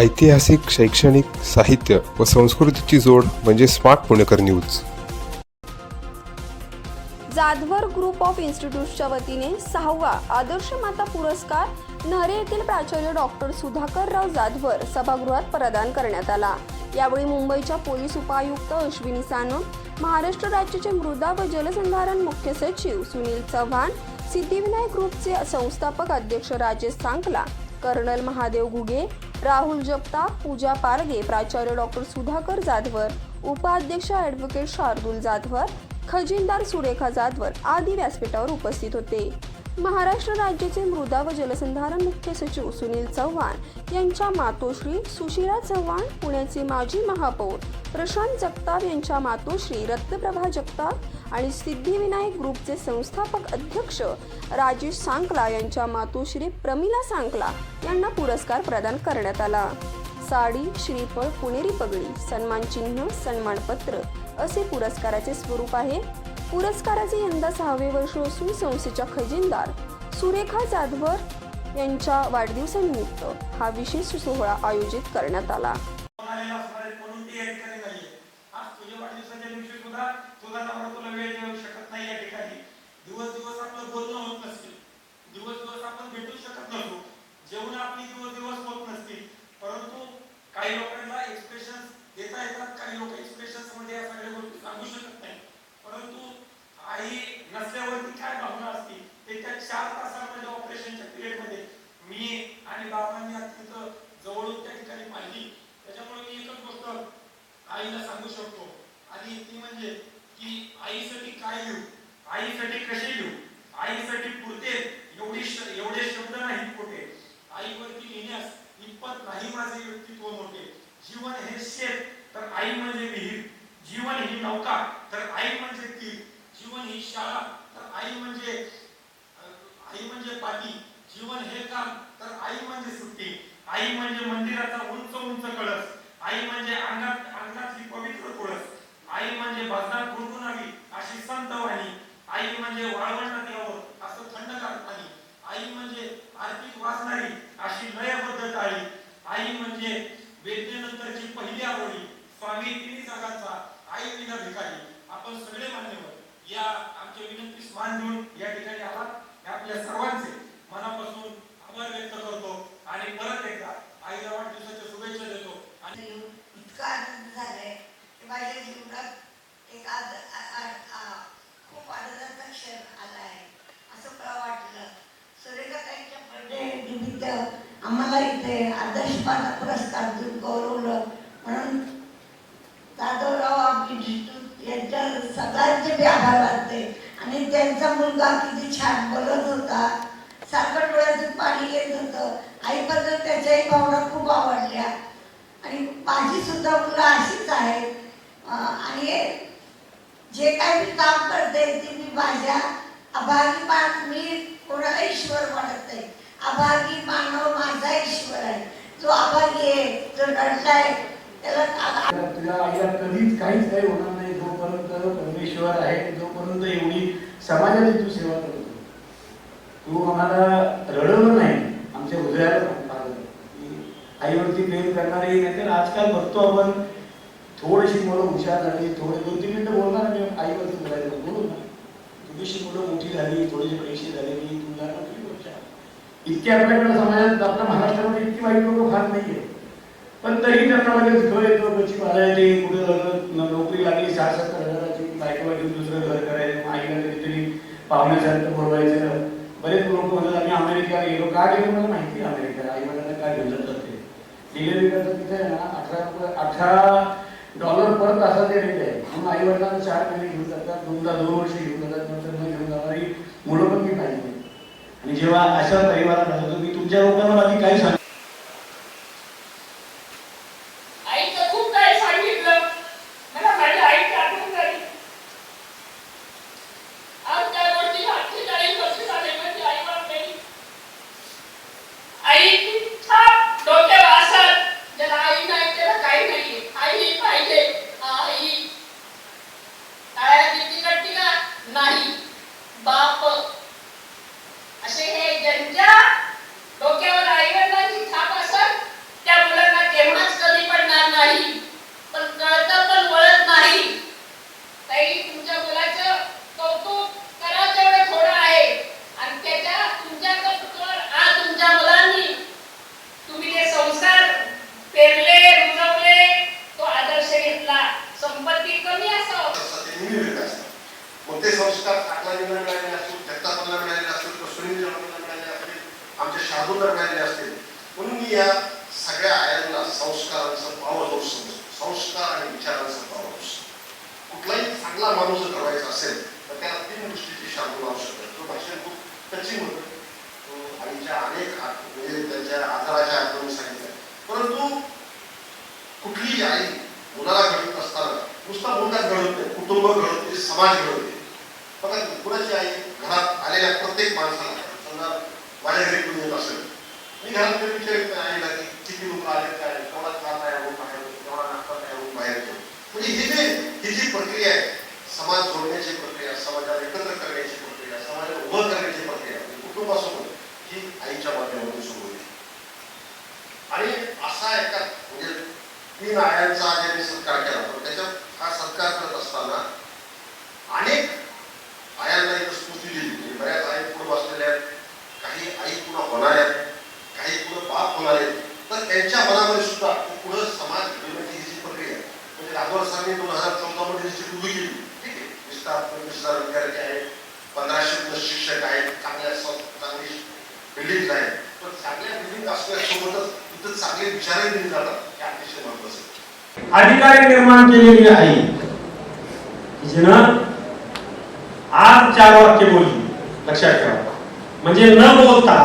ऐतिहासिक शैक्षणिक साहित्य व संस्कृतीची जोड म्हणजे smart Punekar news. Jadhavar group of इन्स्टिट्यूटच्या वतीने सहावा आदर्श माता पुरस्कार नहरे येथील प्राचार्य डॉक्टर सुधाकरराव जाधवर सभागृहात प्रदान करण्यात आला. यावेळी मुंबईच्या पोलीस उपायुक्त अश्विनी सानप महाराष्ट्र राज्याचे मृदा व जलसंधारण मुख्य सचिव सुनील चव्हाण सिद्धिविनायक ग्रुपचे संस्थापक अध्यक्ष राजेश सांकला कर्नल महादेव घुगे राहुल जगताप पूजा पारगे प्राचार्य डॉक्टर सुधाकर जाधवर उपाध्यक्ष ॲडव्होकेट शार्दूल जाधवर खजिनदार सुरेखा जाधवर आदी व्यासपीठावर उपस्थित होते. महाराष्ट्र राज्याचे मृदा व जलसंधारण मुख्य सचिव सुनील चव्हाण यांच्या मातोश्री सुशिरा चव्हाण पुण्याचे माजी महापौर प्रशांत जगताप यांच्या मातोश्री रत्नप्रभा जगताप आणि सिद्धिविनायक ग्रुपचे संस्थापक अध्यक्ष राजेश सांकला यांच्या मातोश्री प्रमिला सांकला यांना पुरस्कार प्रदान करण्यात आला. साडी श्रीफळ पुणेरी पगडी सन्मान चिन्ह सन्मानपत्र असे पुरस्काराचे स्वरूप आहे. पुरस्काराचे यंदा सहावे वर्ष असून संस्थेच्या खजिनदार सुरेखा जाधवर यांच्या वाढदिवसानिमित्त हा विशेष सोहळा आयोजित करण्यात आला आलेला असणार आहे म्हणून ती या ठिकाणी नाहीये आज तुझ्या वाढदिवसाच्या दिवशी सुद्धा तुझा नवरा तुला वेळ देऊ शकत नाही या ठिकाणी दिवस दिवस आपलं बोलणं होत नसतील दिवस दिवस आपण भेटू शकत नसतो जेवण आपली दिवस दिवस होत नसतील परंतु काही लोकांना एक्सप्रेशन देता येतात काही लोक एक्सप्रेशनमध्ये या सगळ्या गोष्टी सांगू शकत नाही परंतु आई नसल्यावरती काय भावना असतील ते त्या चार तासांमध्ये ऑपरेशनच्या पिरियडमध्ये मी आणि बाबांनी अत्यंत जवळून त्या ठिकाणी पाहिली. त्याच्यामुळे मी एकच गोष्ट आईला सांगू शकतो. आणि ती म्हणजे की आईसाठी काय लिहू आईसाठी कसे लिहू आईसाठी पुरते एवढी एवढे शब्द नाहीत कुठे आईवरती लिहिण्यास इतपत नाही माझे व्यक्तित्व मोठे. जीवन हे शेत तर आई म्हणजे विहीर. जीवन ही नौका तर आई म्हणजे तीर. जीवन ही शाळा तर आई म्हणजे आई म्हणजे पाठी जीवन हे काम. तर आई म्हणजे सुट्टी. आई म्हणजे मंदिराचा उंच उंच कळस. आई म्हणजे अंगात अंगणातली पवित्र तुळस. आई म्हणजे भजनात गुणगुणावी अशी संत वाणी. आई म्हणजे वाळवंटात यावं असं थंडगार पाणी आई म्हणजे आरतीत वाचणारी अशी लयबद्ध टाळी. आई म्हणजे वेदनेनंतरची पहिली आवडी. स्वामी तिन्ही जगाचा आई विना भिकारी. आपण सगळे मान्यवर. या आमच्या विनंतीस मान देऊन या ठिकाणी आला आपल्या सर्वांचे मनापासून आभार व्यक्त करतो आणि परत एकदा आईला वाढदिवसाच्या शुभेच्छा देतो. आणि इतका आनंद झालाय की माझ्या जीवनात एक आज खूप आनंदाचा क्षण आला आहे. असं मला वाटलं. सुरेखाताईच्या बर्थडे निमित्त आम्हाला इथे आदर्श पाना पुरस्कार देऊन गौरवलं. म्हणून जाधवराव आपली यांच्या सगळ्यांचे मी आभार मानते. म्हणजे आणि त्यांचा मुलगा किती छान बोलत होता सारखं डोळ्यातून पाणी येत होतं. आईबद्दल त्याच्याही भावना खूप आवडल्या. आणि माझी सुद्धा मुलं अशीच आहेत. आणि जे काही मी काम करते ते मी माझ्या अभागी मान मी कोणाला ईश्वर म्हणत नाही. अभागी मानव माझा ईश्वर आहे. जो अभागी आहे जो लढलाय त्याला तुझ्या आईला कधीच काहीच काही होणार नाही. जोपर्यंत परमेश्वर आहे जोपर्यंत एवढी समाजाची तू सेवा करतो तू आम्हाला रडवलं नाही. आमच्या हृदयाला आईवरती प्रेम करणारे नाहीतर आजकाल बघतो आपण थोडीशी मुलं हुशार झाली थोडे दोन तीन मिनिटं बोलणार मी आईवरती बोलायचं. बोलू ना. थोडीशी मुलं मोठी झाली थोडेसे पैसे झाले तुझ्या तुला आपल्याकडे समाजात आपल्या महाराष्ट्रामध्ये इतकी वाईट लोक फार नाहीये. पण तरी त्यांना लगेच घर येतो कशी बाळायची कुठे लग्न नोकरी लागली साठ सत्तर हजाराची बायकोला घेऊन दुसरं घर करायचं. पाहुण्यासारखं बोलवायचं बरेच लोक म्हणतात आम्ही अमेरिकेला गेलो. का गेलो मला माहिती आहे अमेरिकेला. आई वडिलांना काय घेऊन जातात ते. डिलिव्हरी करतात तिथे ना अठरा रुपये अठरा डॉलर पर तासाचे रेट आहे म्हणून आई वडिलांना चार महिने घेऊन जातात दोनदा दोन वर्ष घेऊन जातात नंतर मग घेऊन जाणारी मुलं पण मी पाहिजे. आणि जेव्हा अशा परिवारात राहतो मी तुमच्या लोकांना माझी काही सांग Bye. चांगला माणूस जर घडवायचा असेल तर त्याला तीन गोष्टीची शाबून आवश्यक आहे तो भाषण खूप टचिंग होतं तो आईच्या अनेक म्हणजे त्यांच्या आजाराच्या आठवणी सांगितल्या परंतु कुठलीही आई मुलाला घडवत असताना नुसता मुलगा घडवत नाही कुटुंब घडवते समाज घडवते बघा कुणाची आई घरात आलेल्या प्रत्येक माणसाला समजा माझ्या घरी कोणी येत असेल मी घरात कधी विचारित आईला की किती लोक आले काय केवढा चहा तयार बाहेर येतो, केवढा नाश्ता तयार बाहेर येतो म्हणजे ही जे ही जी प्रक्रिया आहे समाज जोडण्याची प्रक्रिया समाजाला एकत्र करण्याची प्रक्रिया समाजाला उभं करण्याची प्रक्रिया ही कुटुंबासोबत ही आईच्या माध्यमातून सुरू होते आणि असा एका म्हणजे तीन आयांचा ज्यांनी सत्कार केला पण त्याच्यात हा सत्कार करत असताना अनेक आयांना एक स्फूर्ती दिली म्हणजे बऱ्याच आई पुढे बसलेल्या आहेत काही आई पुन्हा होणार आहेत काही पुढे बाप होणार आहेत तर त्यांच्या मनामध्ये सुद्धा पुढे समाज घडवण्याची ही जी प्रक्रिया आहे म्हणजे राजवर सरांनी दोन हजार चौदा मध्ये जी सुरू केली ठीक आहे विस्तार पंचवीस हजार विद्यार्थी आहेत पंधराशे प्लस शिक्षक आहेत चांगल्या सं- चांगली बिल्डिंग आहेत पण चांगल्या बिल्डिंग असल्यासोबतच इथं चांगले विचारही दिले जातात हे अतिशय महत्वाचं अधिकारी निर्माण केलेली आहे. जिनं आज चार वाक्य बोलली लक्षात ठेवा. म्हणजे न बोलता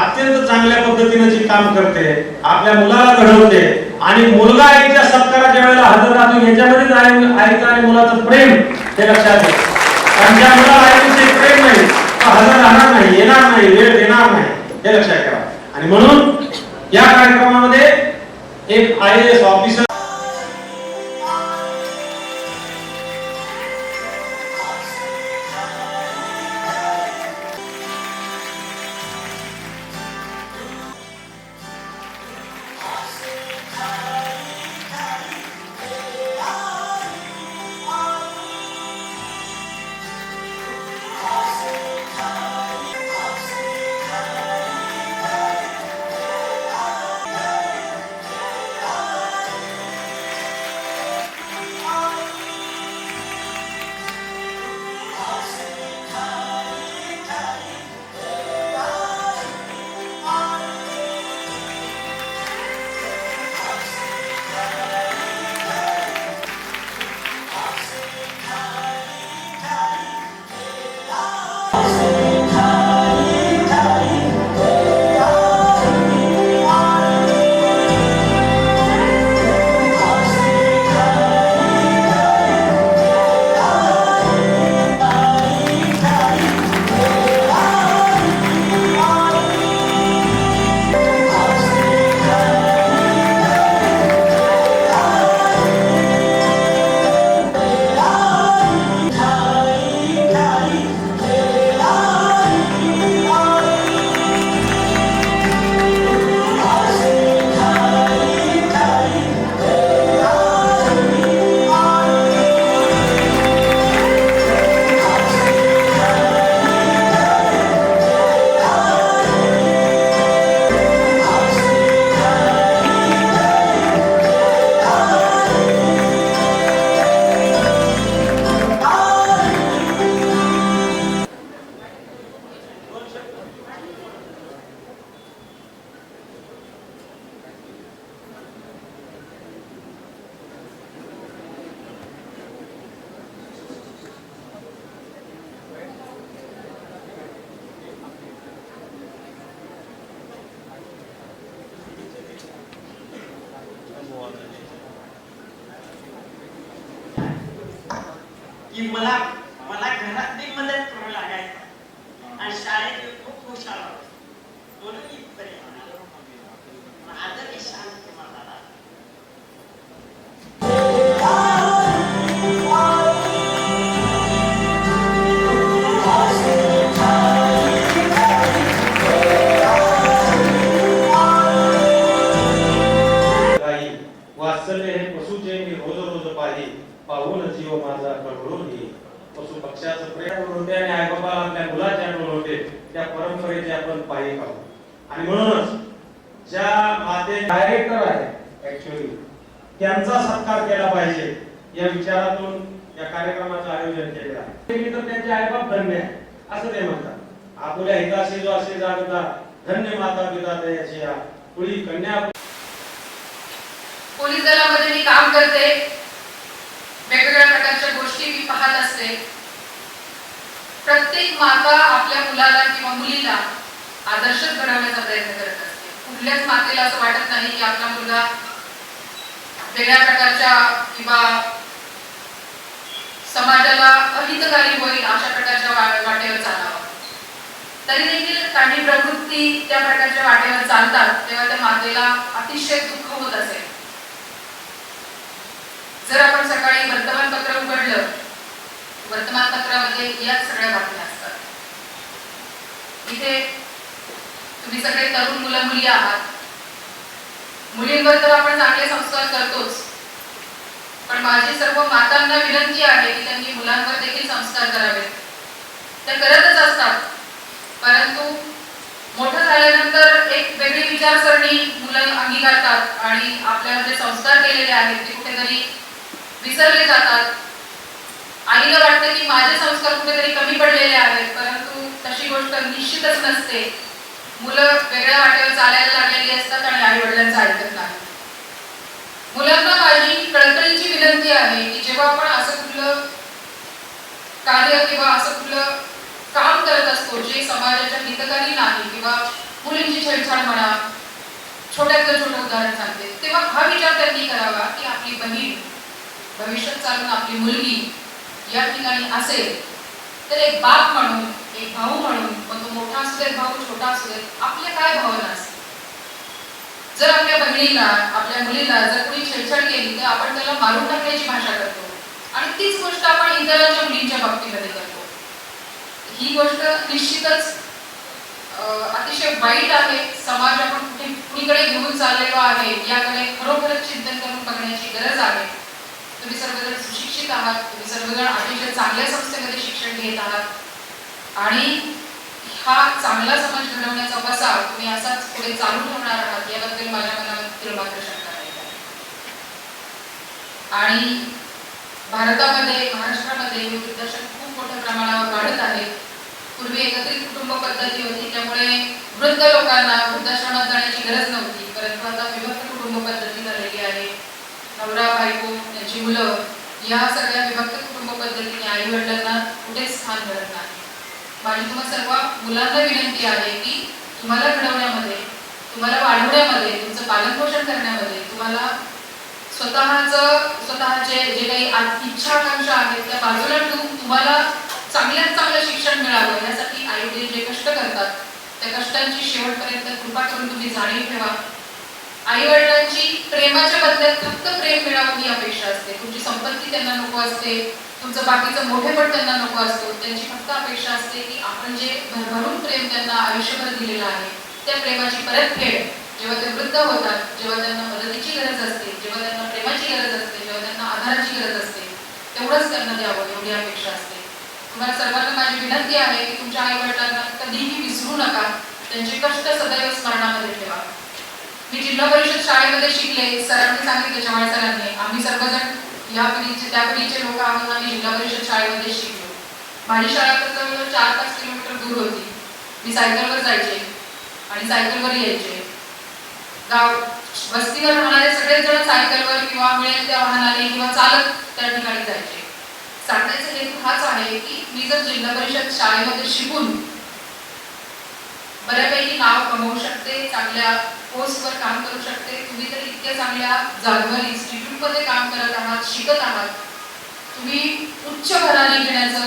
अत्यंत चांगल्या पद्धतीने जी काम करते आपल्या मुलाला घडवते आणि मुलगा आईच्या सत्काराच्या वेळेला हजर राहतो याच्यामध्येच आईचं आणि मुलाचं प्रेम हे लक्षात घ्या कारण ज्या मुलाला आईविषयी प्रेम नाही हजर राहणार नाही येणार नाही वेळ देणार नाही हे लक्षात ठेवा. आणि म्हणून या कार्यक्रमामध्ये एक आय एस ऑफिसर की मला मला घरातली मदत करू लागायचं. आणि शाळेत खूप हुशार होतो. म्हणून पाही पाहून जीव माझा कळवळून येईल. पशु पक्षाचं प्रेम होते आणि आईबाबा आपल्या मुलाच्या होते त्या परंपरेचे आपण पायी पाहू. आणि म्हणूनच ज्या माते डायरेक्टर आहे ऍक्च्युअली त्यांचा सत्कार केला पाहिजे या विचारातून या कार्यक्रमाचं आयोजन केलेलं आहे. मी तर त्यांचे आईबाप धन्य आहे असं ते म्हणतात. आपल्या हिताशी जो असे जागता धन्य माता पिता दयाची या पुढी कन्या पोलीस दलामध्ये मी काम करते. वेगवेगळ्या प्रकारच्या गोष्टी मी पाहत असते. प्रत्येक माता आपल्या मुलाला किंवा मुलीला आदर्शच घडवण्याचा प्रयत्न करत असते. कुठल्याच मातेला असं वाटत नाही की आपला मुलगा वेगळ्या प्रकारच्या किंवा समाजाला अहितकारी होईल अशा प्रकारच्या वाटेवर चालावा. तरी देखील काही प्रवृत्ती त्या प्रकारच्या वाटेवर चालतात तेव्हा त्या मातेला अतिशय दुःख होत असेल. जर आपण सकाळी वर्तमानपत्र उघडलं वर्तमानपत्रामध्ये याच सगळ्या बातम्या असतात. इथे तुम्ही सगळे तरुण मुलं मुली आहात. मुलींवर तर आपण चांगले संस्कार करतोच. पण माझी सर्व मातांना विनंती आहे की त्यांनी मुलांवर देखील संस्कार करावेत. त्या करतच असतात. परंतु मोठं झाल्यानंतर एक वेगळी विचारसरणी मुलं अंगीकारतात आणि आपल्यामध्ये जे संस्कार केलेले आहेत ते कुठेतरी विसरले जातात. आईला वाटतं की माझे संस्कार कुठेतरी कमी पडलेले आहेत परंतु तशी गोष्ट निश्चितच नसते. मुलं वेगळ्या वाटेवर चालायला लागलेली असतात आणि आई वडिलांचं ऐकत नाही. मुलांना माझी कळकळीची विनंती आहे की जेव्हा आपण असं कुठलं कार्य किंवा असं कुठलं काम करत असतो जे समाजाच्या हितकारी नाही किंवा मुलींची छेडछाड म्हणा छोट्यातलं छोटं उदाहरण सांगते तेव्हा हा विचार त्यांनी करावा की आपली बहीण भविष्यात चालून आपली मुलगी या ठिकाणी असेल तर एक बाप म्हणून एक भाऊ म्हणून मग तो मोठा असू देत भाऊ छोटा असू देत आपल्या काय भावना असते जर आपल्या बहिणीला आपल्या मुलीला जर कोणी छेडछाड केली तर आपण त्याला मारून टाकण्याची भाषा करतो. आणि तीच गोष्ट आपण इतरांच्या मुलींच्या बाबतीमध्ये करतो. ही गोष्ट निश्चितच अं, अतिशय वाईट आहे. समाज आपण कुठे कुणीकडे घेऊन चाललेलो आहे याकडे खरोखरच चिंतन करून बघण्याची गरज आहे. तुम्ही सर्वजण सुशिक्षित आहात तुम्ही सर्वजण अतिशय चांगल्या संस्थेमध्ये शिक्षण घेत आहात. आणि हा चांगला समाज घडवण्याचा वसा तुम्ही असाच पुढे चालू ठेवणार आहात याबद्दल माझ्या मनामध्ये मात्र शंका नाही आणि भारतामध्ये महाराष्ट्रामध्ये हे वृद्धाश्रम खूप मोठ्या प्रमाणावर वाढत आहे. पूर्वी एकत्रित कुटुंब पद्धती होती त्यामुळे वृद्ध लोकांना वृद्धाश्रमात जाण्याची गरज नव्हती. परंतु आता विभक्त कुटुंब पद्धती झालेली आहे. नवरा बायको त्यांची मुलं या सगळ्या विभक्त कुटुंब पद्धतीने आई वडिलांना कुठेच स्थान मिळत नाही. माझी तुम्हा सर्व मुलांना विनंती आहे की तुम्हाला घडवण्यामध्ये तुम्हाला वाढवण्यामध्ये तुमचं पालनपोषण करण्यामध्ये तुम्हाला स्वतःचं स्वतःचे जे काही इच्छा आकांक्षा आहेत त्या बाजूला ठेवून तुम्हाला चांगल्यात चांगलं शिक्षण मिळावं यासाठी आई वडील जे कष्ट करतात त्या कष्टांची शेवटपर्यंत कृपा करून तुम्ही जाणीव ठेवा. आई वडिलांची प्रेमाच्या बदल्यात फक्त प्रेम मिळावं ही अपेक्षा असते. तुमची संपत्ती त्यांना नको असते. तुमचं बाकीचं मोठेपण त्यांना नको असतो. त्यांची फक्त अपेक्षा असते की आपण जे भरभरून प्रेम त्यांना आयुष्यभर दिलेलं आहे त्या प्रेमाची परतफेड जेव्हा ते वृद्ध होतात जेव्हा त्यांना मदतीची गरज असते जेव्हा त्यांना प्रेमाची गरज असते जेव्हा त्यांना आधाराची गरज असते तेवढंच त्यांना द्यावं एवढी अपेक्षा असते. तुम्हाला सर्वांना माझी विनंती आहे की तुमच्या आई वडिलांना कधीही विसरू नका. त्यांचे कष्ट सदैव स्मरणामध्ये ठेवा. मी जिल्हा परिषद शाळेमध्ये शिकले सरांनी सांगितले चव्हाण सरांनी आम्ही सर्वजण या पिढीचे त्या पिढीचे लोक आहोत आम्ही जिल्हा परिषद शाळेमध्ये शिकलो. माझी शाळा तर जवळजवळ चार पाच किलोमीटर दूर होती. मी सायकलवर जायचे आणि सायकलवर यायचे. गाव वस्तीवर राहणारे सगळेच जण सायकलवर किंवा मिळेल त्या वाहनाने किंवा चालत त्या ठिकाणी जायचे. सांगण्याचा हेतू हाच आहे की मी जर जिल्हा परिषद शाळेमध्ये शिकून बऱ्यापैकी नाव कमवू शकते चांगल्या पोस्टवर काम करू शकते. तुम्ही तर इतक्या चांगल्या जागवर इन्स्टिट्यूटमध्ये काम करत आहात शिकत आहात. तुम्ही उच्च घराने घेण्याचं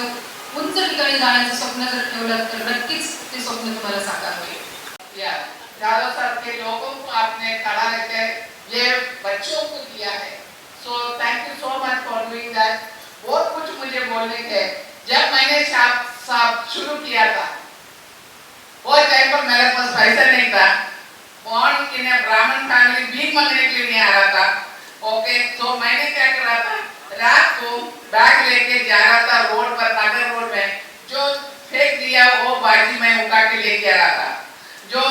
उंच ठिकाणी जाण्याचं स्वप्न जर ठेवलं तर नक्कीच ते स्वप्न तुम्हाला साकार होईल. या. चारों तरफ के लोगों को आपने खड़ा रखे ये बच्चों को दिया है so thank you so much for doing that बहुत कुछ मुझे बोलने के जब मैंने साहब साहब शुरू किया था. वो टाइम पर मेरे पास पैसा नहीं था। कौन किन्हें ब्राह्मण फैमिली भीख मांगने के लिए नहीं आ रहा था। ओके तो मैंने क्या करा था? रात को बैग लेके जा रहा था रोड पर, नागर रोड में। जो फेंक दिया, वो बाजी में उठा के लेके आ रहा था। जो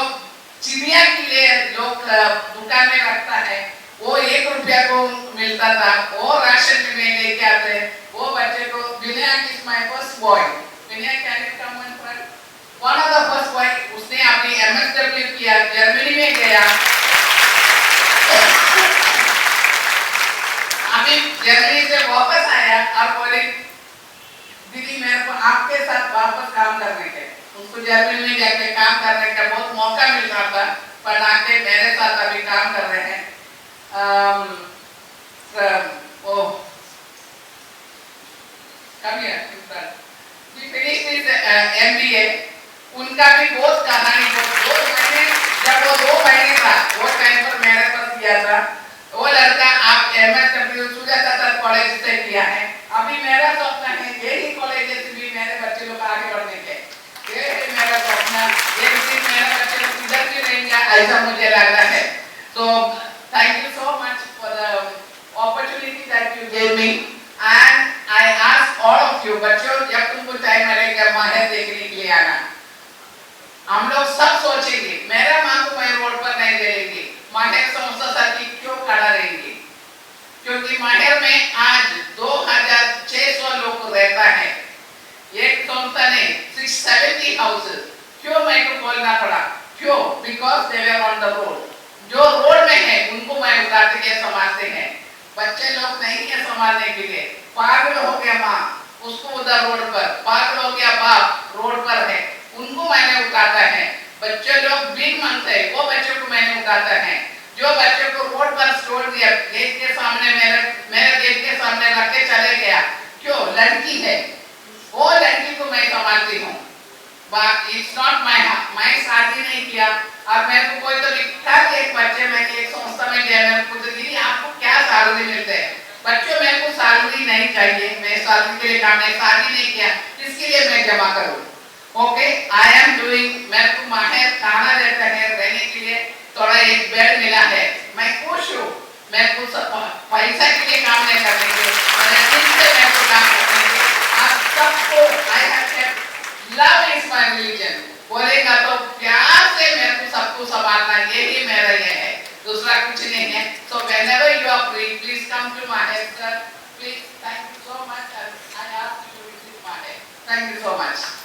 चिड़िया के लिए जो दुकान में रखता है, वो एक रुपया को मिलता था। वो राशन में मैं लेके आते। वो बच्चे को is my first boy Vinay can you come one of the first boy उसने अपनी एमएसडब्ल्यू किया जर्मनी में गया अभी जर्मनी से वापस आया और बोले दीदी मेरे को आपके साथ वापस काम करने के उसको जर्मनी में जाके काम करने का बहुत मौका मिल रहा था पर आके मेरे साथ अभी काम कर रहे हैं ओ come here, in front. He finished his uh, MBA. उनका भी बहुत कहानी बहुत दो महीने, जब वो दो महीने था, वो टाइम पर मेरे पर किया था, वो लड़का आप M S W Sujata college से किया है। अभी मेरा सपना है, यही कॉलेज से भी मेरे बच्चे लोग आगे बढ़ने के। ये मेरा सपना ये भी मेरे बच्चे लोग इधर भी रहेंगे, ऐसा मुझे लग रहा है तो thank you so much for the opportunity that you gave me and I ask all of you बच्चों जब तुमको टाइम मिलेगा माहिर देखने के लिए आना हम लोग सब सोचेंगे मेरा माँ को मैं रोड पर नहीं देंगे माहिर संस्था साथी क्यों खड़ा रहेंगे क्योंकि माहिर में आज 2600 लोग रहता है एक संस्था ने 670 हाउसेस क्यों मेरे को बोलना पड़ा क्यों because they were on the road जो रोड में है उनको मैं उतारते के संभालते हैं बच्चे लोग नहीं है संभालने के लिए। पागल हो गया माँ, उसको उधर रोड पर। पागल हो गया बाप, रोड पर है। उनको मैंने उतारता है। बच्चे लोग बिन मांगते हैं, वो बच्चों को मैंने उतारता है। जो बच्चों को रोड पर छोड़ दिया, गेट के सामने मेरे मेरे गेट के सामने रख के चले गया। क्यों? लड़की है। वो लड़की को मैं संभालती हूँ। इट्स नॉट माय मैं शादी नहीं किया। और मेरे को कोई तो लिखा कि एक बच्चे में एक संस्था में गया, मेरे को तो दीदी आपको क्या सैलरी मिलते हैं? बच्चों, मेरे को सैलरी नहीं चाहिए। मैं सैलरी के लिए काम नहीं शादी नहीं किया। इसके लिए मैं जमा करूँ? ओके आई एम डूइंग मेरे को माहिर खाना देता है, रहने के लिए थोड़ा एक बेड मिला है। मैं खुश हूँ। मैं कुछ पैसा के लिए काम नहीं करने के मेरे दिल से मेरे को काम करने के आप सबको I have love is my religion बोलेगा तो प्यार से मेरे को सबको संभालना ये ही मेरा ये है। दूसरा कुछ नहीं है। So whenever you are free please come to my head please thank you so much I ask you to my head thank you so much